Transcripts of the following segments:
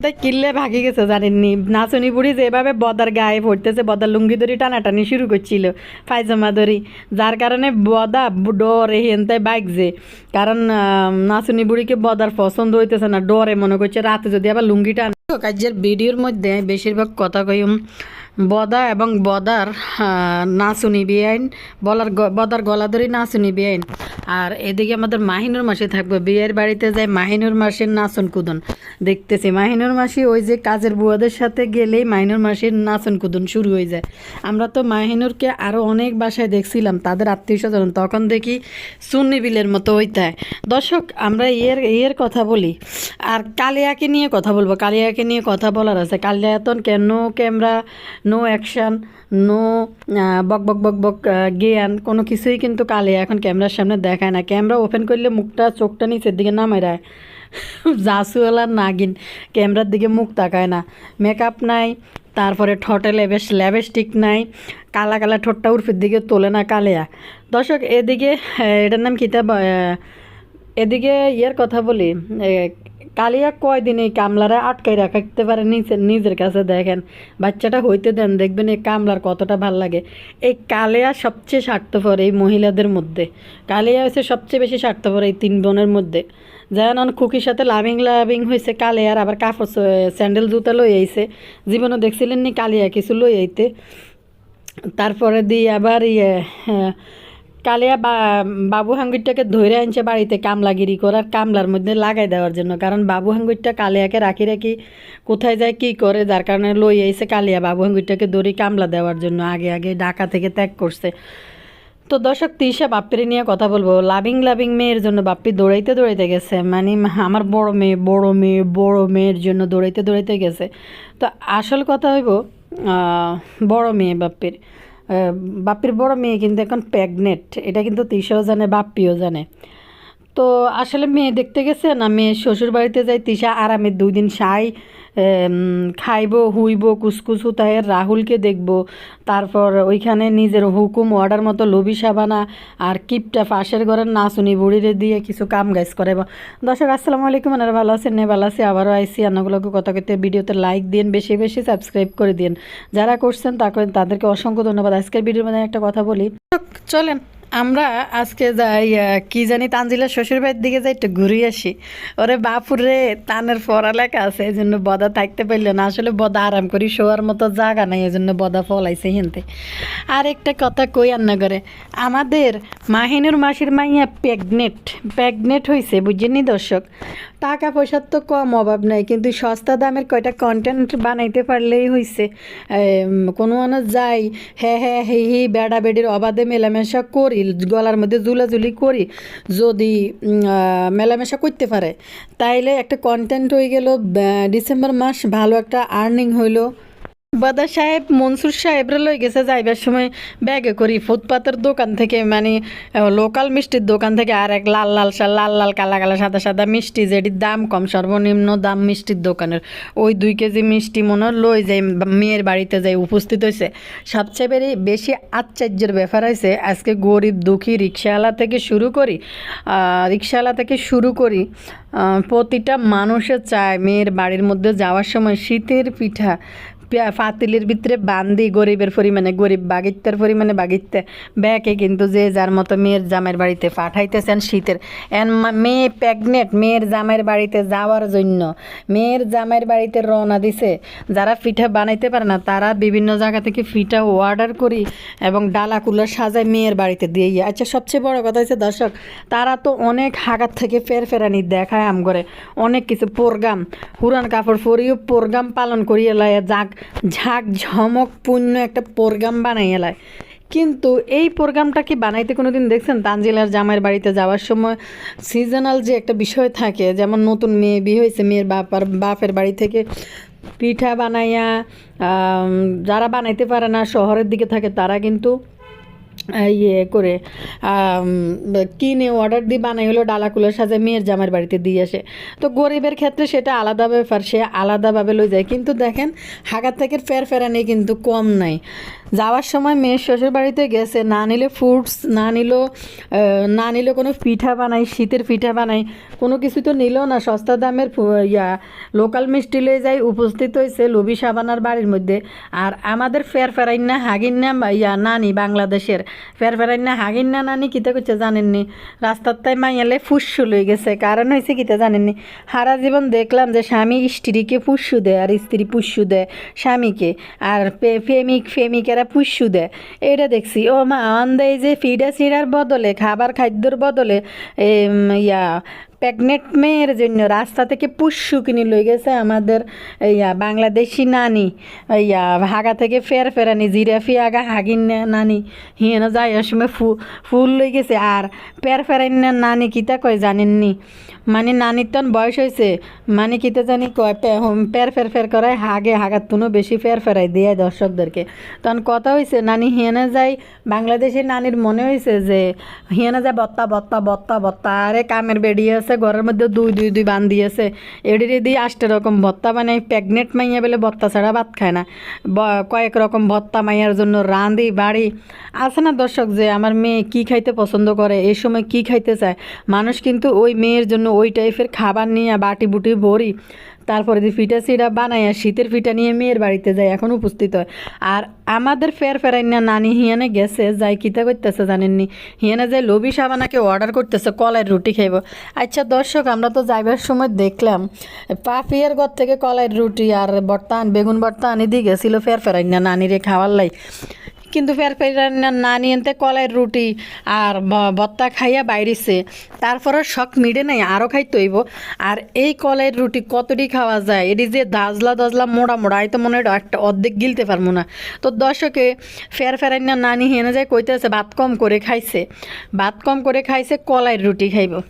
তাই কিল্লে ভাগি গেছে জানেননি। নাচনি বুড়ি যেভাবে বদার গায়ে ভরতেছে বদার লুঙ্গি ধরি টানাটানি শুরু করছিল, পায়জামা ধরি যার কারণে বদা ডরে হেনতে বাইক যে। কারণ নাচনি বুড়িকে বদার পছন্দ হইতেছে না, ডরে মনে করছে রাতে যদি আবার লুঙ্গি টান কাজের ভিডিওর মধ্যে বেশিরভাগ কথা কইম বদা এবং বদার নাচুনি বেআইন বলার বদার গলা ধরে নাচুনি বেআইন আর এদিকে আমাদের মাহিনুর মাসি থাকবে। বিয়ের বাড়িতে যায় মাহিনুর মাসির নাচন কুদন। দেখতেছি মাহিনুর মাসি ওই যে কাজের বুয়াদের সাথে গেলেই মাহিনুর মাসির নাচন কুদন শুরু হয়ে যায়। আমরা তো মাহিনুরকে আরও অনেক বাসায় দেখছিলাম, তাদের আত্মীয় স্বজন। তখন দেখি সুন্নি বিলের মতো হইতে দর্শক, আমরা এর এর কথা বলি। আর কালিয়াকে নিয়ে কথা বলব। কালিয়াকে নিয়ে কথা বলার আছে। কালিয়াতন কেন ক্যামেরা নো অ্যাকশন নো বক বক বক বক জ্ঞান, কোনো কিছুই কিন্তু কালিয়া এখন ক্যামেরার সামনে দেখায় না। ক্যামেরা ওপেন করলে মুখটা, চোখটা নিচের দিকে নামায় জাসুয়ালার নাগিন ক্যামেরার দিকে মুখ তাকায় না। মেকআপ নাই, তারপরে ঠোঁটে লেবেস ল্যাবেস্টিক নাই, কালা কালা ঠোঁটটা উর্ফের দিকে তোলে না কালিয়া। দর্শক, এদিকে এটার নাম কিতাব এদিকে ইয়ের কথা বলি কালিয়া কয়দিন এই কামলারা আটকাই রাখতে পারে নিজের নিজের কাছে দেখেন। বাচ্চাটা হইতে দেন দেখবেন এই কামলার কতটা ভালো লাগে। এই কালিয়া সবচেয়ে স্বার্থপর এই মহিলাদের মধ্যে। কালিয়া হচ্ছে সবচেয়ে বেশি স্বার্থপর এই তিন বোনের মধ্যে। যেমন খুকির সাথে লাভিং লাভিং হয়েছে কালিয়ার আবার কাপড় স্যান্ডেল জুতা লই আইছে। জীবনে দেখছিলেন নি কালিয়া কিছু লই আইতে। তারপরে দিয়ে আবার ইয়ে হ্যাঁ, কালিয়া বা, বাবু হাঙ্গুরটাকে ধরে আনছে বাড়িতে কামলাগিরি করার কামলার মধ্যে লাগাই দেওয়ার জন্য। কারণ বাবু হাঙ্গুরটা কালিয়াকে রাখি রাখি কোথায় যায়, কি করে, যার কারণে লই আইছে কালিয়া বাবু হাঙ্গুরটাকে দড়ি কামলা দেওয়ার জন্য, আগে আগে ঢাকা থেকে ত্যাগ করছে। তো দর্শক, তিশা বাপ্পির নিয়ে কথা বলব। লাভিং লাভিং মেয়ের জন্য বাপ্পি দৌড়াইতে দৌড়াইতে গেছে। মানে আমার বড় মেয়ে বড় মেয়ে, বড় মেয়ের জন্য দৌড়াইতে দৌড়াইতে গেছে। তো আসল কথা হইব বড় মেয়ে বাপ্পির। বাপ্পির বড় মেয়ে কিন্তু এখন প্রেগনেন্ট এটা কিন্তু তিশাও জানে বাপ্পিও জানে। তো আসলে মেয়ে দেখতে গেছে না মেয়ে শ্বশুর বাড়িতে যাই, তিশা আরামে দুই দিন সাই খাইব, হুইব, কুসকুস হুতায় রাহুলকে দেখব। তারপর ওইখানে নিজের হুকুম, অর্ডার মতো লবি সাবানা আর কিপটা পাশের ঘরের নাচুনি বুড়িরে দিয়ে কিছু কাম গাইজ করে দর্শক, আসসালামু আলাইকুম আর ভালো আছেন? নে ভালো আছি, আবারও আইসি রান্নাগুলোকে কথা ভিডিওতে লাইক দিন, বেশি বেশি সাবস্ক্রাইব করে দিন। যারা করছেন তা তাদেরকে অসংখ্য ধন্যবাদ। আজকের ভিডিওর মধ্যে একটা কথা বলি। চলেন আমরা আজকে যাই কি জানি তানজিলার শ্বশুর বাড়ির দিকে যাই একটু ঘুরে আসি। ওরে বাপুরে তানের পড়ালেখা আছে এই জন্য বদা থাকতে পারল না। আসলে বদা আরাম করি, শোয়ার মতো জায়গা নাই এই জন্য বদা ফলাইছে হিনতে। আর একটা কথা কই আন্না করে, আমাদের মাহিনুর মাসির মাইয়া প্রেগনেন্ট প্রেগনেন্ট হয়েছে বুঝছেন দর্শক? টাকা পয়সার তো কম অভাব নাই, কিন্তু সস্তা দামের কয়টা কন্টেন্ট বানাইতে পারলেই হয়েছে কোনো মানুষ যাই হ্যাঁ হ্যাঁ হি হি বেড়া বেডির অবাধে মেলামেশা করি, গলার মধ্যে জুলাজুলি করি, যদি মেলামেশা করতে পারে, তাইলে একটা কন্টেন্ট হয়ে গেল ডিসেম্বর মাস, ভালো একটা আর্নিং হইল। বাদা সাহেব মনসুর সাহেবরা লই গেছে যাইবার সময় ব্যাগে করি ফুটপাতের দোকান থেকে মানে লোকাল মিষ্টির দোকান থেকে আর এক লাল লাল লাল লাল কালা কালা সাদা সাদা মিষ্টি যেটির দাম কম, সর্বনিম্ন দাম মিষ্টির দোকানের। ওই দুই কেজি মিষ্টি মনে লই যাই মেয়ের বাড়িতে যাই উপস্থিত হয়েছে সবচেয়ে বেরি, বেশি আশ্চর্যের ব্যাপার হয়েছে আজকে গরিব দুঃখী রিক্সাওয়ালা থেকে শুরু করি রিক্সাওয়ালা থেকে শুরু করি প্রতিটা মানুষের চায় মেয়ের বাড়ির মধ্যে যাওয়ার সময় শীতের পিঠা পাতিলের ভিতরে বান্দি, গরিবের পরিমাণে, গরিব বাগিত্যার পরিমাণে বাগিত্যা ব্যাকে কিন্তু যে যার মতো মেয়ের জামাইয়ের বাড়িতে পাঠাইতেছেন শীতের। এন মেয়ে প্রেগনেন্ট মেয়ের জামাইয়ের বাড়িতে যাওয়ার জন্য। মেয়ের জামাইয়ের বাড়িতে রওনা দিছে। যারা পিঠা বানাইতে পারে না, তারা বিভিন্ন জায়গা থেকে পিঠা অর্ডার করি এবং ডালা কুলা সাজায় মেয়ের বাড়িতে দিয়ে। আচ্ছা সবচেয়ে বড় কথা হচ্ছে, দর্শক, তারা তো অনেক হাগার থেকে ফের ফেরানি দেখায় আম করে অনেক কিছু প্রোগ্রাম পুরান কাপড় পরিও প্রোগ্রাম পালন করিয়ে লয় যাক। ঝাঁক ঝমক পূর্ণ একটা প্রোগ্রাম বানাইয়া লয়। কিন্তু এই প্রোগ্রামটা কি বানাইতে কোনো দিন দেখছেন? তানজিলার জামাইয়ের বাড়িতে যাওয়ার সময় সিজনাল যে একটা বিষয় থাকে, যেমন নতুন মেয়ে বিয়ে হয়েছে, মেয়ের বাপার বাপের বাড়ি থেকে পিঠা বানাইয়া যারা বানাইতে পারে না, শহরের দিকে থাকে, তারা কিন্তু ইয়ে করে কিনে অর্ডার দিয়ে বানাই হলো ডালাকুলের সাথে মেয়ের জামার বাড়িতে দিয়ে আসে। তো গরিবের ক্ষেত্রে সেটা আলাদা ব্যাপার, সে আলাদাভাবে লই যায়। কিন্তু দেখেন, হাগার থেকে ফের ফেরানি কিন্তু কম নাই। যাওয়ার সময় মেয়ের শ্বশুর বাড়িতে গেছে, না নিলে ফ্রুটস না নিল না নিলে কোনো পিঠা বানাই, শীতের পিঠা বানাই, কোনো কিছু তো নিল না। সস্তা দামের ইয়া লোকাল মিষ্টি লয়ে যাই, উপস্থিত হয়েছে লবি সাবানার বাড়ির মধ্যে। আর আমাদের ফের ফেরাইন্না হাগিন্না ইয়া নানি বাংলাদেশের। ফের ফেরাইন্না হাগিন্না নানি কিতা করছে জানেননি? রাস্তার তাই মাইয়ালে ফুসু লয়ে গেছে। কারণ হয়েছে কিতা জানেননি? সারা জীবন দেখলাম যে স্বামী স্ত্রীকে পুষ্যু দেয় আর স্ত্রী পুষ্যু দেয় স্বামীকে। আর প্রেমিক প্রেমিকেরা পুষ্যু দেয় এটা দেখছি। ও মা আন এই যে ফিডা সিরার বদলে, খাবার খাদ্যর বদলে ইয়া প্রেগনেন্ট মেয়ের জন্য রাস্তা থেকে পুষ্যু কিনে লই গেছে আমাদের, ইয়া, বাংলাদেশি নানি, ইয়া হাগা থেকে ফের ফেরানি, জিরাফি আগা হাগিন নানি, হিয়েন যায় সময় ফু, ফুল লই গেছে। আর পের ফেরাইন না নানি কিতা কয় জানেননি? মানে নানির তন বয়স হয়েছে মানে কিতা জানি কয় পের ফের ফের করায় হাগে হাগার তুনো বেশি ফের ফেরাই দিয়ে দর্শকদেরকে। তখন কথা হয়েছে নানি হিয়ানা যায় বাংলাদেশের নানির মনে হয়েছে যে, হিয়ানা যায় বত্তা বত্তা বত্তা বত্তা, আরে কামের বেরিয়ে আছে ঘরের মধ্যে দুই দুই দুই বান দিয়েছে। এডিরে দিয়ে আষ্টে রকম ভত্তা বানাই প্রেগনেন্ট মাইয়া বলে ভত্তা ছাড়া ভাত খায় না। কয়েক রকম ভত্তা মাইয়ার জন্য রাঁধি, বাড়ি। আছে না দর্শক যে, আমার মেয়ে কি খাইতে পছন্দ করে, এই সময় কি খাইতে চায়? মানুষ কিন্তু ওই মেয়ের জন্য ওই টাইপের খাবার নিয়ে বাটি বুটি ভরি। তারপরে যে ফিটা সিটা বানায় শীতের ফিটা নিয়ে মেয়ের বাড়িতে যাই এখন উপস্থিত হয়। আর আমাদের ফের ফেরাই না নানি হিয়ানে গেছে, যাই কিতা করতেছে জানেননি? হিয়ানে যে লবি সাবানাকে অর্ডার করতেছে, কলাইয়ের রুটি খাইব। আচ্ছা দর্শক, আমরা তো যাইবার সময় দেখলাম, পাপিয়ার ঘর থেকে কলাইয়ের রুটি আর বর্তান বেগুন বর্তা আনি দিয়ে গেছিল ফের ফেরাই না নানিরে খাওয়ার লাই। কিন্তু ফের ফের না নিয়েতে কলাইয়ের রুটি আর ব- ভত্তা খাইয়া বাইরেছে। তারপরে শখ মিটে নাই আরও খাইতে হইব। আর এই কলাইয়ের রুটি কতটি খাওয়া যায়? এটি যে দাজলা দাজলা মোড়া মোড়া এই তো মনে হয় একটা অর্ধেক গিলতে পারব না। তো দর্শকে ফের ফেরাই না নানি হেনে যায় কইতেছে, ভাত কম করে খাইছে। ভাত কম করে খাইছে কলাইয়ের রুটি খাইব।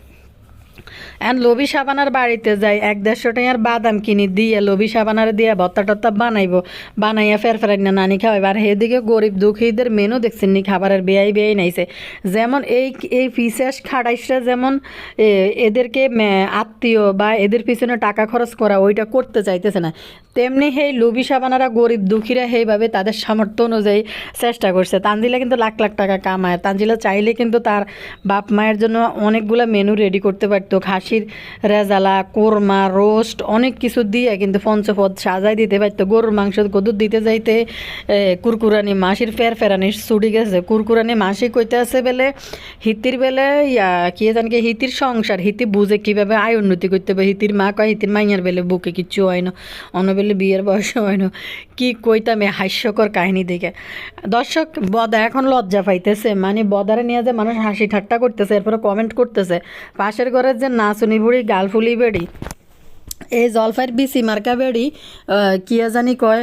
এখন লবি সাবানার বাড়িতে যাই, এক দেড়শো টাকার বাদাম কিনি, দিয়ে লবি সাবানার দিয়ে ভত্তা টত্তা বানাইবো। বানাইয়া ফের ফেরাই না নানি খাওয়াইব। আর এদিকে গরিব দুঃখীদের মেনু দেখছেন নি, খাবারের বেয়াই বেয়াই নাইছে। যেমন এই এই ফিসেস খাড়াইসরা যেমন এদেরকে আত্মীয় বা এদের পিছনে টাকা খরচ করা, ওইটা করতে চাইতেছে না। তেমনি সেই লবি সাবানারা গরিব দুঃখীরা সেইভাবে তাদের সামর্থ্য অনুযায়ী চেষ্টা করছে। তানজিলা কিন্তু লাখ লাখ টাকা কামায়। তানজিলা চাইলে কিন্তু তার বাপ মায়ের জন্য অনেকগুলো মেনু রেডি করতে পারতো। খাসির রেজালা, কোরমা, রোস্ট অনেক কিছু দিয়ে কিন্তু পঞ্চপদ সাজাই দিতে পারতো। গরুর মাংস, গদুর দিতে যাইতে কুরকুরানি মাসির ফের ফেরানি ছুটি গেছে। কুরকুরানি মাসি কইতে আছে বেলে, হিতির বেলে ইয়া, কি জানকে হিতির সংসার, হিতি বুঝে কীভাবে আয় উন্নতি করতে হবে। হিতির মা কয়, হিতির মাইয়ার বেলে বুকে কিচ্ছু হয় না। অন্য বেলে বিয়ের বয়স হয় না। কি কইতাম এই হাস্যকর কাহিনী দেখে। দর্শক, বদা এখন লজ্জা পাইতেছে। মানে বদারে নিয়ে যে মানুষ হাসি ঠাট্টা করতেছে এরপরে কমেন্ট করতেছে। পাশের ঘরের যে নাচুনি বুড়ি গালফুলি বেড়ি। এই জলফাইয়ের বিসি মার্কা বেড়ি কিয়া জানি কয়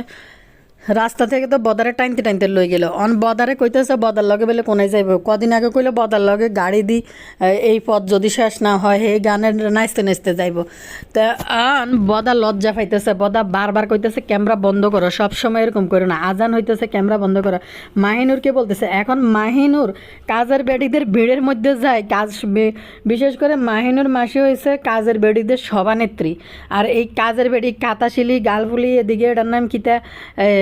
রাস্তা থেকে তো বদারে টাইনতে টাইনতে লই গেল। অন বদারে কইতেছে, বদার লগে বলে কোনায় যাইব? কদিন আগে কইলে, বদার লগে গাড়ি দি এই পথ যদি শেষ না হয় সেই গানের নাচতে নাচতে যাইব। তা আন বদা লজ্জা পাইতেছে, বদা বারবার কইতেছে, ক্যামেরা বন্ধ করো সব সময় এরকম করো না। আজান হইতেছে, ক্যামেরা বন্ধ করো। মাহিনুরকে বলতেছে, এখন মাহিনুর কাজের বেডিদের ভিড়ের মধ্যে যায়, কাজ বিশেষ করে মাহিনুর মাসি হয়েছে কাজের বেডিদের সভানেত্রী। আর এই কাজের বেডি কাতাশিলি গালফুলি, এদিকে এটার নাম কিতা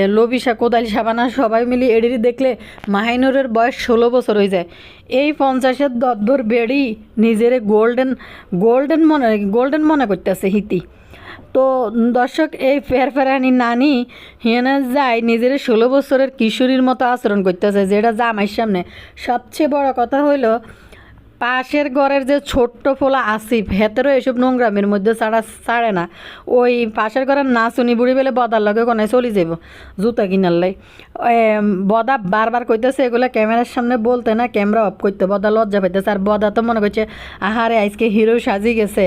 এ, লবিসা কোদালি সাবানা সবাই মিলি এডির দেখলে মাহিনুরের বয়স ষোলো বছর হয়ে যায়। এই পঞ্চাশের দদ্দর বেডি নিজের গোল্ডেন গোল্ডেন মনে গোল্ডেন মনে করতেছে হিতি। তো দর্শক এই ফের ফেরানি নানি হিয়ানা যায় নিজের ষোলো বছরের কিশোরীর মতো আচরণ করতেছে যেটা জামাইয়ের সামনে। সবচেয়ে বড় কথা হইল পাশের ঘরের যে ছোট্ট ফোলা আসিফ হেতেরও এসব নোংরামের মধ্যে ছাড়া ছাড়ে না। ওই পাশের ঘরের না শুনি বুড়ি বেলে বদার লগে কোনায় চলি যাব জুতা কিনার লাই। বদা বারবার কইতেছে, এগুলো ক্যামেরার সামনে বলতে না, ক্যামেরা অফ করতে, বদা লজ্জা পাইতেছে। আর বদা তো মনে করছে, আহারে, আজকে হিরো সাজি গেছে।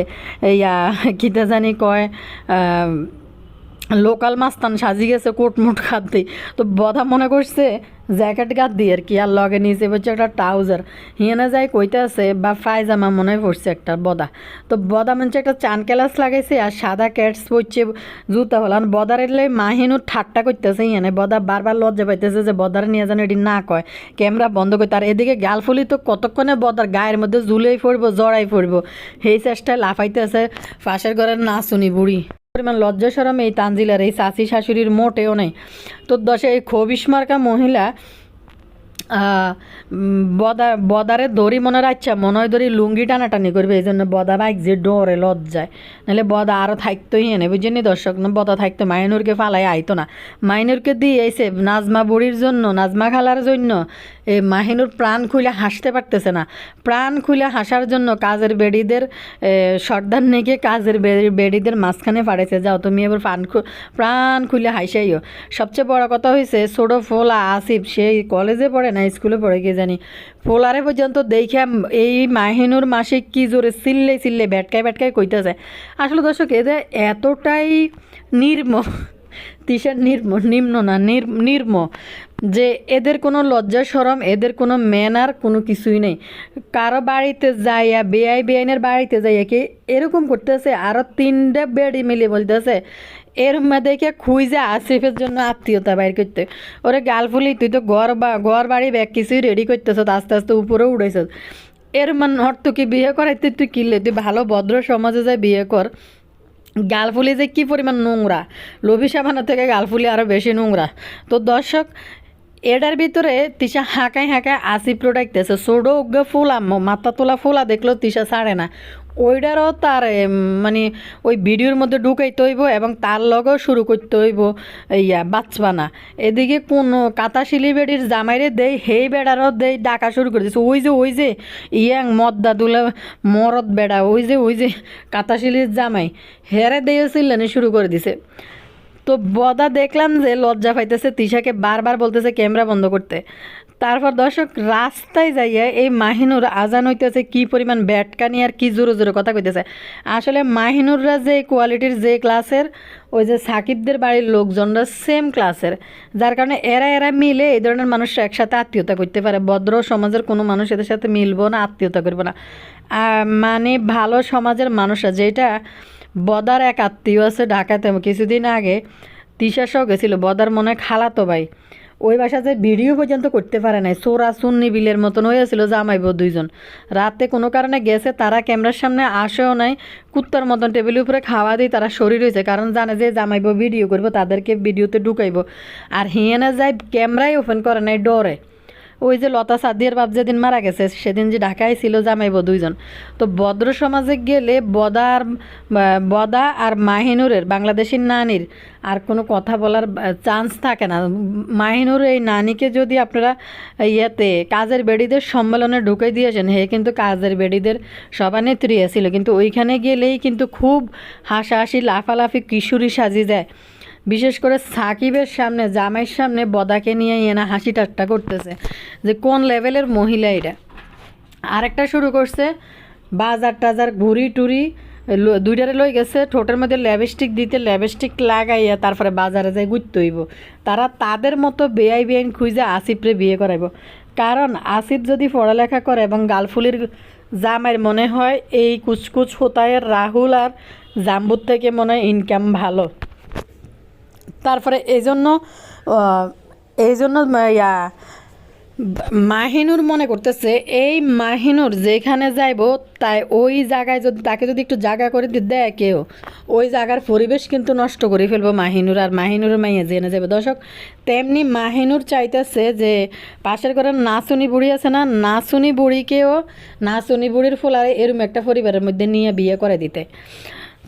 ইয়া কিতা জানি কয় লোকাল মাস্তান সাজি গেছে কোটমোট খাদ্যে। তো বধা মনে করছে, জ্যাকেট গাদ দিয়ে আর কি, আর লগে নিচে বলছে একটা ট্রাউজার। হিয়ানে যাই কইতে আছে, বা পায়জামা মনে পড়ছে একটা বদা তো বদা মনে একটা চান ক্যালাস লাগাইছে, আর সাদা ক্যাটস পড়ছে জুতা হল। আর বদার এলে মাহিনু ঠাট্টা করতেছে হিয়ানে। বদা বারবার লজ্জা পাইতেছে যে বদার নিয়ে যেন এটি না কয়। ক্যামেরা বন্ধ করে তার এদিকে গালফুলি তো কতক্ষণে বদার গায়ের মধ্যে ঝুলেই পড়ব, জড়াই পড়ব। সেই চেষ্টায় লাফাইতে আছে পাশের ঘরের না শুনি বুড়ি। পরিমাণ লজ্জা সরম এই তানজিলার, এই চাচি শাশুড়ির মোটেও নেই। তো দশে এই খবিস মার্কা মহিলা বদা, বদারে দড়ি মনে রাখছে, মনে হয় দড়ি লুঙ্গি টানাটানি করবে, এই জন্য বদা বাইক যে ডরে লজ্জায়। নাহলে বদা আরও থাকতোই এনে বুঝছেন দর্শক? না, বদা থাকতো, মাইনুরকে ফালাই আইতো না। মাইনুরকে দিয়ে এসে নাজমা বুড়ির জন্য, নাজমা খালার জন্য এই মাহিনুর প্রাণ খুলে হাসতে পারতেছে না। প্রাণ খুলে হাসার জন্য কাজের বেডিদের সর্দার নেকে কাজের বেডিদের মাঝখানে পাড়েছে যাও, তুমি এবার প্রাণ প্রাণ খুলে হাসাইও সবচেয়ে বড় কথা হয়েছে ছোটো ফোলা আসিফ, সেই কলেজে পড়ে না স্কুলে পড়ে গিয়ে জানি। ফোলারে পর্যন্ত দেখে এই মাহিনুর মাসে কি জোরে চিল্লে ব্যাটকায় ব্যাটকায় কইতেছে। আসলে দর্শক, এদের এতটাই নির্ম তিসার নির্ম, নিম্ন না, নির, নির্ম, যে এদের কোনো লজ্জা সরম, এদের কোনো ম্যানার কোনো কিছুই নেই। কারও বাড়িতে যাইয়া বেআই বেআইনের বাড়িতে যাইয়া কি এরকম করতেছে? আরও তিনটা বেডি মিলে বলতেছে এর মধ্যে খুঁজে আসিফের জন্য আত্মীয়তা বাইর করতে। ওরে গাল ফুলি, তুই তো ঘর বা, ঘর বাড়ি ব্যাগ কিছুই রেডি করতেছ আস্তে আস্তে উপরে উড়েছ এর মান হর তোকে বিয়ে করাইতে তুই কিনলে তুই ভালো, ভদ্র সমাজে যায় বিয়ে কর। গালফুলি যে কী পরিমাণ নোংরা। লোভি সাবানা থেকে গালফুলি আরও বেশি নোংরা। তো দর্শক এটার ভিতরে তিশা হাঁকায় হাঁকায় আসি প্রোডাক্ট আছে সোডো উগ্গে ফুলা মাথা তোলা ফুলা দেখলেও তিশা ছাড়ে না। ওইটারও তার মানে ওই ভিডিওর মধ্যে ঢুকাইতে হইব এবং তার লগেও শুরু করতে হইব, ইয়া বাচ্চানা এদিকে কোনো কাতাশিলি বেডির জামাইরে দেই, হেই বেড়ারও দেই, ডাকা শুরু করে দিছে। ওই যে ওই যে, ইয়াং মদ্দা দুলা মরদ বেড়া, ওই যে ওই যে কাতা শিলির জামাই, হেরে চিল্লানি শুরু করে দিছে। তো বদা দেখলাম যে লজ্জা পাইতেছে, তিশাকে বারবার বলতেছে ক্যামেরা বন্ধ করতে। তারপর দর্শক, রাস্তায় যাইয়া এই মাহিনুর আজান হইতেছে, কি পরিমাণ ব্যাটকানি আর কি জোরে জোরে কথা কইতেছে। আসলে মাহিনুররা যে কোয়ালিটির যে ক্লাসের, ওই যে সাকিবদের বাড়ির লোকজনরা সেম ক্লাসের। যার কারণে এরা এরা মিলে এই ধরনের মানুষরা একসাথে আত্মীয়তা করতে পারে। ভদ্র সমাজের কোনো মানুষ এদের সাথে মিলবো না, আত্মীয়তা করব না। মানে ভালো সমাজের মানুষরা, যেটা বদার এক আত্মীয় আছে ঢাকাতে, কিছুদিন আগে তিশা সহ গেছিল। বদার মনে খালাতো ভাই। ওই বাসাতে ভিডিও পর্যন্ত করতে পারে নাই। সোরা সুন্নি বিলের মতন হয়েছিল জামাইব দুইজন। রাতে কোনো কারণে গেছে, তারা ক্যামেরার সামনে আসেও নাই। কুত্তার মতন টেবিলের উপরে খাওয়া দিয়ে তারা শরীর হয়েছে। কারণ জানে যে জামাইব ভিডিও করব, তাদেরকে ভিডিওতে ঢুকাইব। আর হিয়েনা যায় ক্যামেরাই ওপেন করে নাই, ডরে। ওই যে লতা সাদিয়ার বাপ যেদিন মারা গেছে, সেদিন যে ঢাকায় ছিল জামাইব দুইজন। তো ভদ্র সমাজে গেলে বদার বদা আর মাহিনুরের, বাংলাদেশের নানির আর কোনো কথা বলার চান্স থাকে না। মাহিনুর এই নানিকে যদি আপনারা ইয়েতে কাজের বেডিদের সম্মেলনে ঢুকে দিয়েছেন, হে কিন্তু কাজের বেডিদের সভানেত্রী ছিল। কিন্তু ওইখানে গেলেই কিন্তু খুব হাসাহাসি, লাফালাফি, কিশোরী সাজি যায় বিশেষ করে সাকিবের সামনে, জামাইয়ের সামনে বদাকে নিয়ে এনা হাসি ঠাট্টা করতেছে। যে কোন লেভেলের মহিলা এটা? আরেকটা শুরু করছে, বাজার টাজার ঘুরি টুরি দুইটারে লই গেছে, ঠোঁটের মধ্যে ল্যাবস্টিক দিতে ল্যাবস্টিক লাগাইয়া তারপরে বাজারে যাই ঘুরতে হইব। তারা তাদের মতো বেআই বেআইন খুঁজে আসিফরে বিয়ে করাইব। কারণ আসিফ যদি পড়ালেখা করে এবং গালফুলির জামাইয়ের মনে হয়, এই কুচকুচ হোতায়ের রাহুল আর জাম্বুর থেকে মনে হয় ইনকাম ভালো। তারপরে এই জন্য এই জন্য ইয়া, মাহিনুর মনে করতেছে, এই মাহিনুর যেখানে যাইব, তাই ওই জায়গায় যদি, তাকে যদি একটু জায়গা করে দিয়ে কেউ, ওই জায়গার পরিবেশ কিন্তু নষ্ট করে ফেলব মাহিনুর, আর মাহিনুর মাইয়া জেনে যাবে দর্শক, তেমনি মাহিনুর চাইতেছে যে, পাশের ঘরের নাচুনি বুড়ি আছে না, নাচুনি বুড়িকেও, নাচুনি বুড়ির ফোলারে এরম একটা পরিবারের মধ্যে নিয়ে বিয়ে করে দিতে।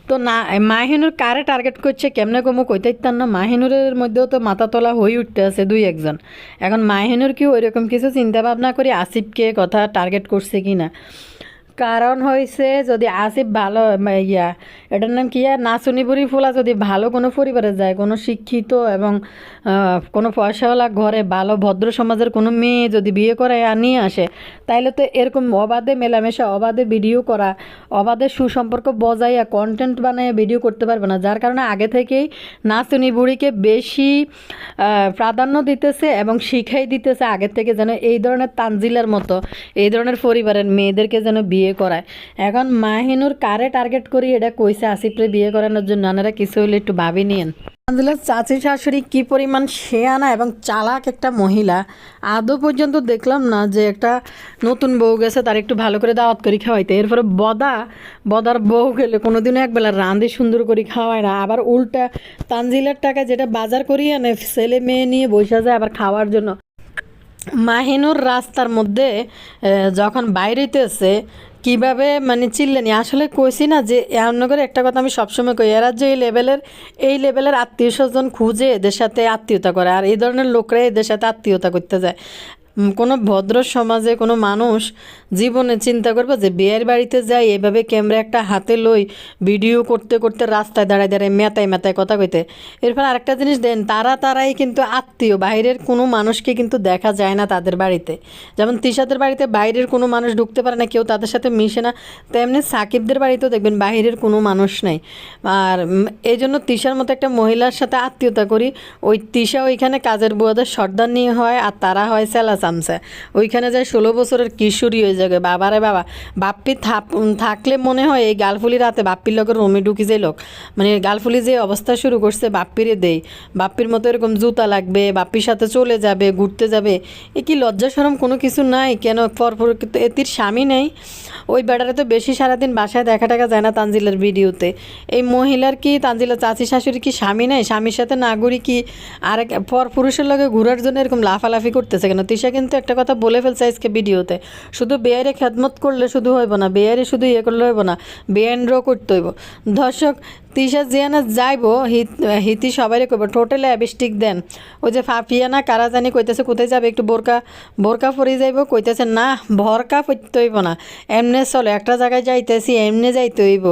তো না মাহিনুর কারে টার্গেট করছে, কেমনে কমু কইতে ইত্যান না। মাহিনুরের মধ্যেও তো মাথা তোলা হয়ে উঠতে আছে দুই একজন। এখন মাহিনুর কি ওইরকম কিছু চিন্তা ভাবনা করি আসিফকে কথা টার্গেট করছে কি না? কারণ হয়েছে যদি আসিফ ভালো ইয়া, এটার নাম কি আর? নাচুনি বুড়ি ফোলা যদি ভালো কোনো পরিবারে যায়, কোনো শিক্ষিত এবং কোনো পয়সাওয়ালা ঘরে ভালো ভদ্র সমাজের কোনো মেয়ে যদি বিয়ে করে আর নিয়ে আসে, তাইলে তো এরকম অবাধে মেলামেশা, অবাধে ভিডিও করা, অবাধে সুসম্পর্ক বজাইয়া কন্টেন্ট বানাইয়া ভিডিও করতে পারবে না। যার কারণে আগে থেকেই নাচুনি বুড়িকে বেশি প্রাধান্য দিতেছে এবং শিখাই দিতেছে আগের থেকে যেন এই ধরনের তানজিলার মতো, এই ধরনের পরিবারের মেয়েদেরকে যেন বিয়ে করায়। এখন মাহিনুর কারে টার্গেট করি, এটা কইছে, আসিফরে বিয়ে করানোর জন্য আপনারা কিছু হলে একটু ভাবি নিয়েন। তানজিলার চাচি শাশুড়ি কি পরিমাণ শেয়ানা এবং চালাক একটা মহিলা, আদৌ পর্যন্ত দেখলাম না যে একটা নতুন বউ গেছে, তার একটু ভালো করে দাওয়াত করে খাওয়াইতে। এরপরে বদা, বদার বউ গেলে কোনোদিনও একবেলা রাঁধে সুন্দর করে খাওয়ায় না। আবার উল্টা তানজিলার টাকা যেটা বাজার করিয়ে আনে, ছেলে মেয়ে নিয়ে বসে যায় আবার খাওয়ার জন্য। মাহিনুর রাস্তার মধ্যে যখন বাইরেতেছে, কীভাবে মানে চিল্লেনি? আসলে কইছি না যে এমনগরে একটা কথা আমি সবসময় কই এরা যে এই লেভেলের এই লেভেলের আত্মীয় স্বজন খুঁজে এদের সাথে আত্মীয়তা করে, আর এই ধরনের লোকরা এদের সাথে আত্মীয়তা করতে যায়। কোনো ভদ্র সমাজে কোনো মানুষ জীবনে চিন্তা করবে যে বিয়ের বাড়িতে যাই, এভাবে ক্যামেরা একটা হাতে লই, ভিডিও করতে করতে রাস্তায় দাঁড়ায় দাঁড়ায় মেতায় মেতায় কথা কইতে। এরপর আরেকটা জিনিস দেন, তারা তারাই কিন্তু আত্মীয়, বাইরের কোনো মানুষকে কিন্তু দেখা যায় না তাদের বাড়িতে। যেমন তিশাদের বাড়িতে বাইরের কোনো মানুষ ঢুকতে পারে না, কেউ তাদের সাথে মিশে না, তেমনি সাকিবদের বাড়িতেও দেখবেন বাইরের কোনো মানুষ নাই। আর এই জন্য তিশার মতো একটা মহিলার সাথে আত্মীয়তা করি, ওই তিশা ওইখানে কাজের বুয়াদের সর্দার নিয়ে হয় আর তারা হয় স্যালা চামচা। ওইখানে যায় ষোলো বছরের কিশোরী হয়ে যাবে বাবারে বাবা। বাপ্পি থাকলে মনে হয় এই গালফুলি রাতে বাপ্পির লোকের রুমে ঢুকি যে লোক। মানে গালফুলি যে অবস্থা শুরু করছে বাপ্পিরে দেই। বাপ্পির মতো এরকম জুতা লাগবে, বাপ্পির সাথে চলে যাবে, ঘুরতে যাবে। এ কি লজ্জা সরম কোনো কিছু নাই? কেন পরপর এতির স্বামী নেই? ওই বেড়ারে তো বেশি সারাদিন বাসায় দেখা টাকা যায় না তানজিলের ভিডিওতে। এই মহিলার কি তানজিলের চাচি শাশুড়ি কি স্বামী নেই? স্বামীর সাথে না নাগরি কি আরেক পর পুরুষের লগে ঘোরার জন্য এরকম লাফালাফি করতেছে কেন? তিশা কিন্তু একটা কথা বলে ফেলছে আজকে ভিডিওতে। শুধু বেয়ারে খেদমত করলে শুধু হইব না বেয়ারে শুধু ইয়ে করলে হইব না বেআইনরাও করতে হইব। দর্শক, তিশা জিয়ানা যাইব, হিত, হিতি সবাই কইব টোটালে অ্যাবিস্টিক দেন। ওই যে ফাফিয়ানা কারা জানি কইতেছে, কোথায় যাবে একটু বোরকা বোরকা পরে যাইব, কইতেছে, না, ভরকা পরতে হইব না, এমনে চলো, একটা জায়গায় যাইতেছি, এমনে যাইতে হইব।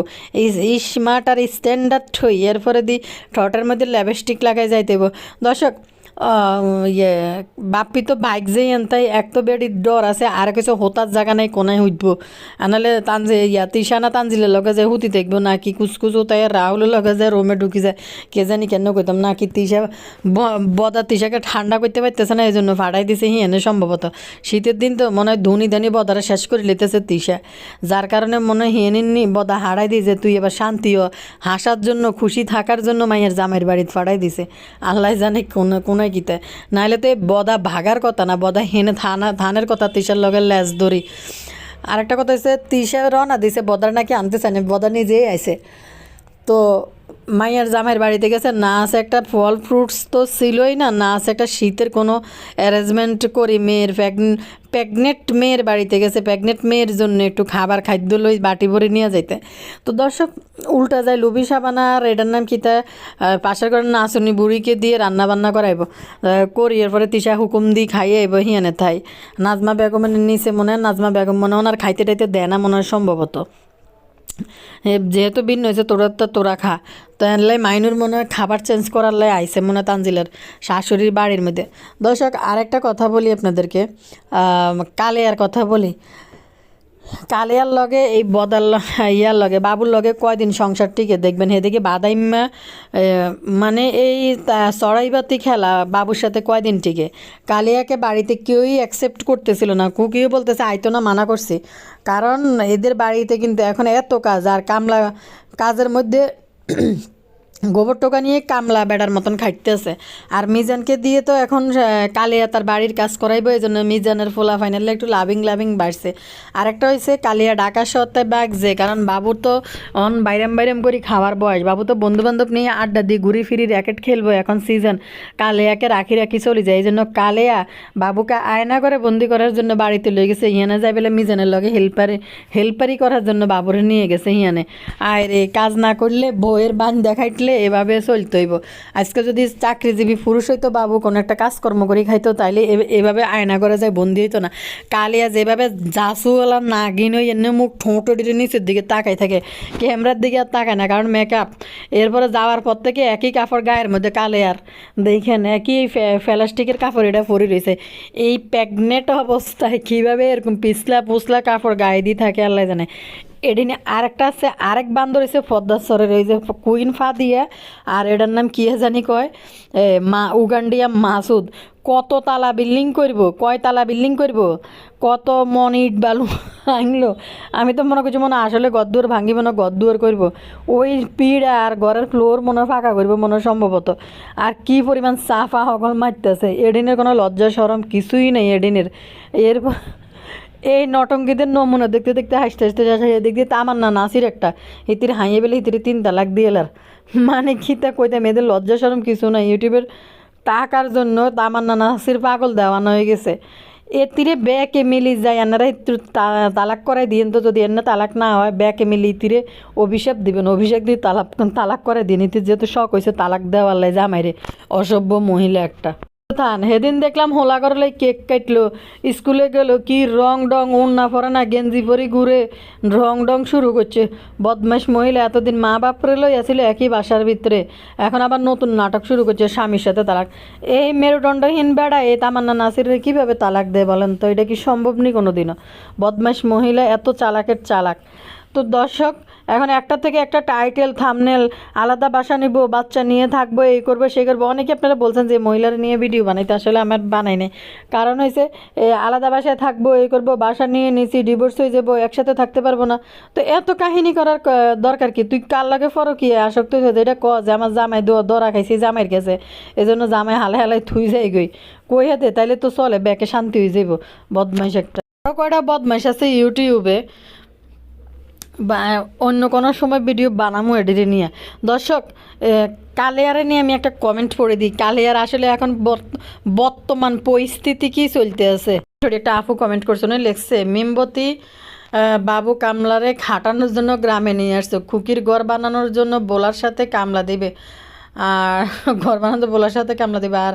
স্মার্ট আর স্ট্যান্ডার্ড হই এরপরে দি ঠোঁটের মধ্যে ল্যাবস্টিক লাগাই যাইতে হইব। দর্শক ইয়ে বাপ্পি তো বাইক যেই আনতাই এক তো বেডির ডর আছে আর কিছু হোতার জায়গা নাই কোনায় হুইটব আনালে তানজে ইয়া, তিশানা তানজিলের লগে যে হুতি দেখব না কি কুচকুচ তাই রাহুলের লগে যে রোমে ঢুকি যায় কে জানি কেন কইতাম না কি তিশা বদা তিশাকে ঠান্ডা করতে পারতেছে না এই জন্য ফাটাই দিছে হি এনে সম্ভবত শীতের দিন তো মনে হয় ধুনি ধানি বদারা শেষ করে লিতেছে তিশা। যার কারণে মনে হয় হিয়েনি বদা হারাই দিয়ে যে, তুই এবার শান্তিও হাসার জন্য, খুশি থাকার জন্য মাইয়ের জামাইয়ের বাড়িতে ফাড়াই দিছে। আল্লাহ জানে কোন কোন কোনায় কিতে নাহলে তো বদা ভাগার কথা না, বদা হেনে থানা, থানের কথা তিসার লগে লেজ ধরি। আর একটা কথা হচ্ছে তিসা রওনা দিছে, বদার নাকি আনতে না বদা নিজেই আইসে তো মাইয়ার জামাইয়ের বাড়িতে গেছে না আছে একটা ফল ফ্রুটস তো ছিলই না না আছে একটা শীতের কোনো অ্যারেঞ্জমেন্ট করি মেয়ের প্রেগনেন্ট মেয়ের বাড়িতে গেছে প্রেগনেন্ট মেয়ের জন্য একটু খাবার খাদ্য লই বাটি ভরে নিয়ে যাইতে। তো দর্শক উল্টা যায় লুবি সাবানা আর এটার নাম কিতা আহ, পাশের ঘরের নাচনি বুড়িকে দিয়ে রান্না বান্না করাইব করি এরপরে তিশা হুকুম দি খাইয়ে আইব হিয়ানে থাই। নাজমা বেগমের নিচে মনে হয় নাজমা বেগম মনে ওনার খাইতে টাইতে দেয় না মনে হয় সম্ভবত। যেহেতু ভিন্ন হয়েছে, তোরা তো তোরা খা। তো এনলাই মাইনুর মনে হয় খাবার চেঞ্জ করার লাই আইসে মনে হয় তানজিলের, শাশুড়ির বাড়ির মধ্যে। দর্শক, আরেকটা কথা বলি আপনাদেরকে। কালে আর কথা বলি। কালিয়ার লগে, এই বদার ল- ইয়ার লগে, বাবুর লগে কয়দিন সংসার টিকে দেখবেন? এদিকে বাদাইম্মা মানে এই, তা- চড়াইবাতি খেলা বাবুর সাথে কয়দিন টিকে? কালিয়াকে বাড়িতে কেউই অ্যাকসেপ্ট করতেছিল না। কুকিও বলতেছে আইতো না, মানা করছি। কারণ এদের বাড়িতে কিন্তু এখন এত কাজ, আর কামলা, কাজের মধ্যে গোবর টোকা নিয়ে কামলা বেড়ার মতন খাইতেছে। আর মিজানকে দিয়ে তো এখন কালিয়া তার বাড়ির কাজ করাইবো, এই জন্য মিজানের ফোলা ফাইনালে একটু লাভিং লাভিং বাড়ছে। আরেকটা হয়েছে কালিয়া ডাকা সত্ত্বে বাগছে কারণ বাবুর তো অন বাইরাম বাইরাম করি খাওয়ার বয়স। বাবু তো বন্ধু বান্ধব নিয়ে আড্ডা দিয়ে ঘুরি ফিরি র্যাকেট খেলব, এখন সিজন। কালিয়াকে রাখি রাখি চলে যায়, এই জন্য কালিয়া বাবুকে আয়না করে বন্দি করার জন্য বাড়িতে লয়ে গেছে হিয়ানে যাই বলে মিজানের লগে হেল্পারে, হেল্পারি করার জন্য বাবুরে নিয়ে গেছে হিয়ানে আয় রে, কাজ না করলে বউয়ের বান দেখাইটলে এভাবে চলতে হইব। আজকে যদি চাকরিজীবী পুরুষ হইতো বাবু, কোনো একটা কাজকর্ম করে খাইতো, তাইলে এভাবে আয়না করে যায়, বন্দি হইতো না। কালিয়া যেভাবে জাসুওয়ালা নাগিন হই এনে মুখ ঠোঁটোটির নিচের দিকে তাকাই থাকে। ক্যামেরার দিকে আর তাকায় না, কারণ মেকআপ এরপরে যাওয়ার পর থেকে একই কাপড় গায়ের মধ্যে কালে কালিয়ার দেখেন, একই ফেলাস্টিকের কাপড় এটা পরে রয়েছে। এই প্যাগনেট অবস্থায় কীভাবে এরকম পিছলা পুছলা কাপড় গায়ে দিয়ে থাকে, আল্লাহ জানে। এডিনে আরেকটা আছে আরেক বান্দর হয়েছে পদ্মাসরের ওই যে কুইন ফা দিয়া আর এটার নাম কি জানি কয়? এ, মা উগান্ডিয়া মাসুদ। কত তালা বিল্ডিং করব? কয় তালা বিল্ডিং করব? কত মন ইট বালু আনলো আমি তো মনে করছি মনে আসলে গদ্দুয়ার ভাঙিব না গদ্দুয়ার করব। ওই পিড় আর ঘরের ফ্লোর মনে ফাঁকা করব মনে সম্ভবত। আর কি পরিমাণ সাফা সকল মারতেছে। এডিনের কোনো লজ্জা সরম কিছুই নেই এডিনের এর এই নটঙ্গীদের নমুনা দেখতে দেখতে হাসতে হাসতে যাচ্ছে এদিক দিয়ে তামান্না নাসির একটা। হিতির হাইয়ে বেলে হিতির তিন তালাক দিয়ে এলার। মানে কি তা কইতে, মেয়েদের লজ্জা সরম কিছু না ইউটিউবের টাকার জন্য তামান্না নাসির পাগল দেওয়ানো হয়ে গেছে। এ তীরে ব্যাকে মিলি যায়, এনারা তালাক করাই দিন তো, যদি এনে তালাক না হয়, ব্যাকে মিলি তীরে অভিশাপ দিবেন। অভিষেক দিয়ে তালাক তালাক করে দিন ইতি যেহেতু শখ হয়েছে তালাক দেওয়ার লাই জামাইরে। অসভ্য মহিলা একটা। থান সেদিন দেখলাম হোলা করলে কেক কাটলো। স্কুলে গেল, কি রং ডং উন্না পরে না গেঞ্জি পরি ঘুরে রং ডং শুরু করছে। বদমাস মহিলা এতদিন মা বাপরে লই আসছিল একই বাসার ভিতরে। এখন আবার নতুন নাটক শুরু করছে স্বামীর সাথে তালাক। এই মেরুদণ্ডহীন বেড়া, এই তামান্না নাসিরের কীভাবে তালাক দেয় বলেন তো? এটা কি সম্ভব নি কোনো দিনও বদমাস মহিলা এত চালাকের চালাক। তো দর্শক এখন একটা থেকে একটা টাইটেল থামনেল আলাদা বাসা নিব, বাচ্চা নিয়ে থাকব, এই করব, সেই করব। অনেকে আপনারা বলছেন যে মহিলার নিয়ে ভিডিও বানাইতে, আসলে আমার বানাই নাই। কারণ হয়েছে আলাদা বাসায় থাকব, এই করব, বাসা নিয়ে নিছি ডিভোর্স হয়ে যাব, একসাথে থাকতে পারব না। তো এত কাহিনী করার দরকার কি? তুই কার লাগে ফরক কি আসক্ত হয়েছে এটা ক, যে আমার জামাই দরা খাইছি, জামাইয়ের কাছে। এজন্য জামাই হালে হালাই থুই যাই গই। কই হাতে? তাইলে তো চলে, ব্যাকে শান্তি হয়ে যাইব। বদমাইশ একটা। কয়টা বদমাইশ আছে ইউটিউবে? অন্য কোনো সময় ভিডিও বানামো এডিটে নিয়ে। দর্শক কালেয়ারে নিয়ে আমি একটা কমেন্ট পড়ে দিই। কালিয়ার আসলে এখন বর্ত- বর্তমান পরিস্থিতি কি চলতে আছে? একটা আফু কমেন্ট করছে না লেখছে, মেমবতী বাবু কামলারে খাটানোর জন্য গ্রামে নিয়ে আসছে। খুকির ঘর বানানোর জন্য বোলার সাথে কামলা দিবে। আর ঘর বানাতে বোলার সাথে কামলা দেবে আর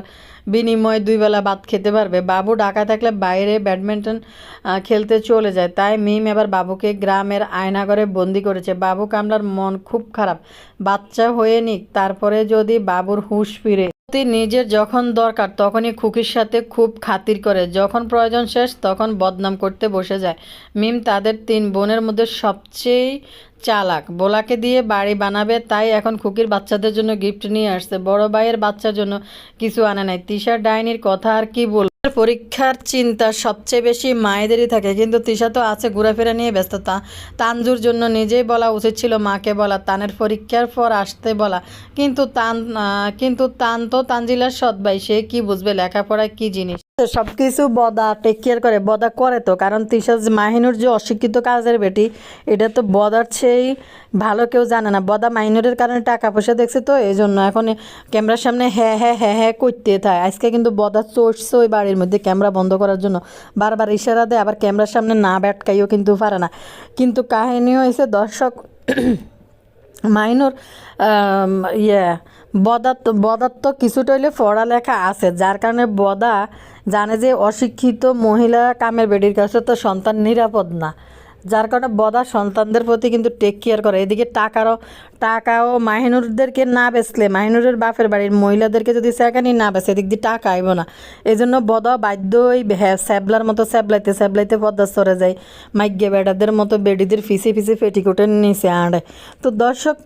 বিনিময়ে দুই বেলা ভাত খেতে পারবে। বাবু ঢাকা থাকলে বাইরে ব্যাডমিন্টন খেলতে চলে যায়। তাই মিম এবার বাবুকে গ্রামের আয়নাঘরে বন্দি করেছে। বাবু কামলার মন খুব খারাপ। বাচ্চা হয়ে নিক, তারপরে যদি বাবুর হুঁশ ফিরে। নিজের যখন দরকার, তখনই খুকির সাথে খুব খাতির করে। যখন প্রয়োজন শেষ, তখন বদনাম করতে বসে যায়। মিম তাদের তিন বোনের মধ্যে সবচেয়ে চালাক। বোলাকে দিয়ে বাড়ি বানাবে, তাই এখন খুকির বাচ্চাদের জন্য গিফট নিয়ে আসছে। বড় ভাইয়ের বাচ্চার জন্য কিছু আনে নাই। তিশা ডাইনির কথা আর কি বল পরীক্ষার চিন্তা সবচেয়ে বেশি মায়েদেরই থাকে। কিন্তু তৃষা তো আছে ঘোরাফেরা নিয়ে ব্যস্ততা তানজুর জন্য নিজেই বলা উচিত ছিল মাকে বলা, তানের পরীক্ষার পর আসতে বলা। কিন্তু তান কিন্তু তান তো তানজিলার সৎ ভাই, সে কী বুঝবে? লেখাপড়ায় কি জিনিস? সব কিছু বদা টেক কেয়ার করে, বদা করে তো। কারণ তিশা যে মাহিনুর যে অশিক্ষিত কাজের বেটি, এটা তো বদার চেয়েই ভালো কেউ জানে না। বদা মাইনুরের কারণে টাকা পয়সা দেখছে তো এই জন্য এখন ক্যামেরার সামনে হ্যাঁ হ্যাঁ হ্যাঁ হ্যাঁ করতে থাকে। আজকে কিন্তু বদা চড়ছে ওই বাড়ির মধ্যে ক্যামেরা বন্ধ করার জন্য। বারবার ইশারা দেয়, আবার ক্যামেরার সামনে না ব্যাটকাইও কিন্তু পারে না। কিন্তু কাহিনী হয়েছে দর্শক মাইনর ইয়ে বদাত বদার তো কিছুটা হইলে পড়ালেখা আছে, যার কারণে বদা জানে যে অশিক্ষিত মহিলা কামের বেডির কাছে তো সন্তান নিরাপদ না। যার কারণে বদা সন্তানদের প্রতি কিন্তু টেক কেয়ার করে। এদিকে টাকারও, টাকাও মাহিনুরদেরকে না বেচলে, মাহিনুরের বাপের বাড়ির মহিলাদেরকে যদি সেখানে না বেচে, এদিক দিয়ে টাকা আইব না। এই জন্য বদা বাধ্য ওই হ্যাঁ স্যাবলার মতো স্যাবলাইতে স্যাবলাইতে পদ্মা সরে যায়। মাইগ্যে বেড়াদের মতো বেডিদের ফিসে ফিসে পেটিকোটের নিচে আড়ে। তো দর্শক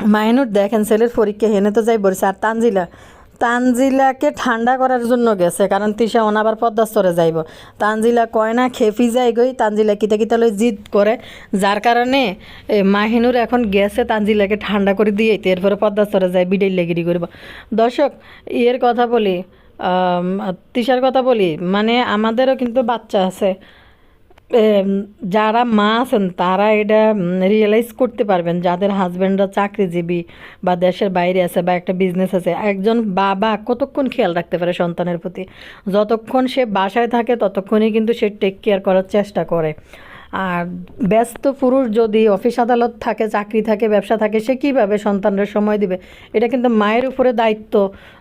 এম, মাইনুর দেখেন ছেলের পরীক্ষা হেনে তো যাই বলছে। আর তানজিলা তানজিলাকে ঠান্ডা করার জন্য গেছে কারণ তিশা অনাবার পদ্মাস্তরে যাইব। তানজিলা কয় না খেপি যায় গই তানজিলা কিতা কিতা লই জিদ করে। যার কারণে মাহিনুর এখন গেছে তানজিলাকে ঠান্ডা করে দিয়ে এরপরে পদ্মাস্তরে যায় বিডাই লেগিরি করব। দর্শক ইয়ের কথা বলি তিশার কথা বলি মানে আমাদেরও কিন্তু বাচ্চা আছে। যারা মা আছেন, তারা এটা রিয়েলাইজ করতে পারবেন। যাদের হাজব্যান্ডরা চাকরিজীবী বা দেশের বাইরে আছে বা একটা বিজনেস আছে, একজন বাবা কতক্ষণ খেয়াল রাখতে পারে সন্তানের প্রতি? যতক্ষণ সে বাসায় থাকে, ততক্ষণই কিন্তু সে টেক কেয়ার করার চেষ্টা করে। আর ব্যস্ত পুরুষ যদি অফিস আদালত থাকে, চাকরি থাকে, ব্যবসা থাকে, সে কীভাবে সন্তানের সময় দিবে? এটা কিন্তু মায়ের উপরে দায়িত্ব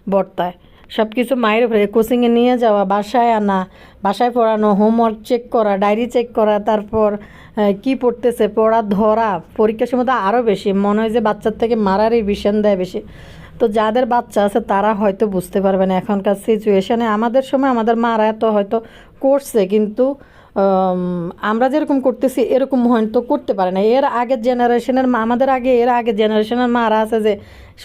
বর্তায়। সব কিছু মায়ের উপরে। কোচিংয়ে নিয়ে যাওয়া, বাসায় আনা, বাসায় পড়ানো হোমওয়ার্ক চেক করা ডায়েরি চেক করা, তারপর কি পড়তেছে, পড়া ধরা, পরীক্ষার সময় তো আরও বেশি। মনে হয় যে বাচ্চার থেকে মারারই বিষণ দেয় বেশি। তো যাদের বাচ্চা আছে তারা হয়তো বুঝতে পারবে না এখনকার সিচুয়েশানে আমাদের সময় আমাদের মারা তো হয়তো করছে, কিন্তু আমরা যেরকম করতেছি এরকম হয়তো করতে পারে না। এর আগের জেনারেশনের আমাদের আগে এর আগের জেনারেশনের মারা আছে যে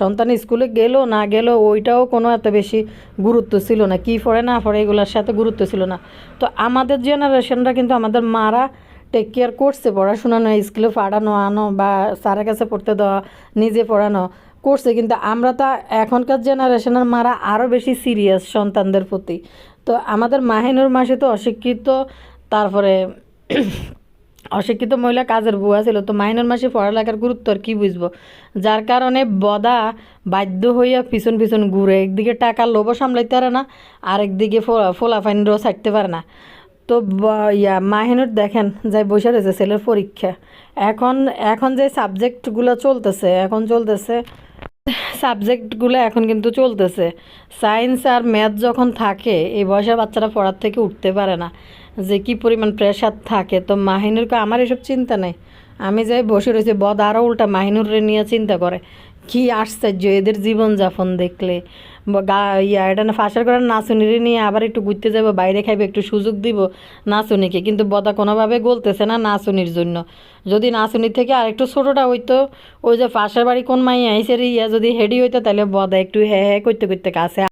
সন্তান স্কুলে গেলো, না গেলো, ওইটাও কোনো এত বেশি গুরুত্ব ছিল না। কি পড়ে, না পড়ে, এগুলোর সাথে গুরুত্ব ছিল না। তো আমাদের জেনারেশনরা কিন্তু আমাদের মারা টেক কেয়ার করছে পড়াশোনা নয়, স্কুলে পাঠানো, আনো বা স্যারের কাছে পড়তে দেওয়া, নিজে পড়ানো করছে। কিন্তু আমরা তো এখনকার জেনারেশনের মারা আরও বেশি সিরিয়াস সন্তানদের প্রতি। তো আমাদের মাহিনুর মাসে তো অশিক্ষিত, তারপরে অশিক্ষিত মহিলা কাজের বুয়া ছিল তো মাইনর মাসে পড়ালেখার গুরুত্ব আর কী বুঝব? যার কারণে বদা বাধ্য হইয়া পিছন পিছন ঘুরে, একদিকে টাকার লোভও সামলাইতে পারে না আর একদিকে ফোলা ফোলাফাইনরও ছাড়তে পারে না। তো ইয়া, মাহিনুর দেখেন, যাই বসে রয়েছে ছেলের পরীক্ষা। এখন এখন যে সাবজেক্টগুলো চলতেছে, এখন চলতেছে সাবজেক্টগুলো এখন কিন্তু চলতেছে। সায়েন্স আর ম্যাথ যখন থাকে, এই বয়সের বাচ্চারা পড়ার থেকে উঠতে পারে না। যে কি পরিমাণ প্রেশার থাকে। তো মাহিনুরকে আমার এসব চিন্তা নেই। আমি যাই বসে রয়েছি, বদ আরও উল্টা মাহিনুরে নিয়ে চিন্তা করে। কি আশ্চর্য এদের জীবনযাপন দেখলে। গা, ইয়া, এটা না ফাঁসের করে নাচুনিরে নিয়ে আবার একটু ঘুরতে যাব, বাইরে খাইবে, একটু সুযোগ দিব না শুনিকে কিন্তু বদা কোনোভাবে গলতেছে না না শুনির জন্য। যদি না শুনির থেকে আর একটু ছোটোটা হইতো, ওই যে ফাঁসার বাড়ি কোন মাই আইসের ইয়া যদি হেডি হইতো, তাহলে বদা একটু হ্যাঁ হ্যাঁ করতে করতে কাছে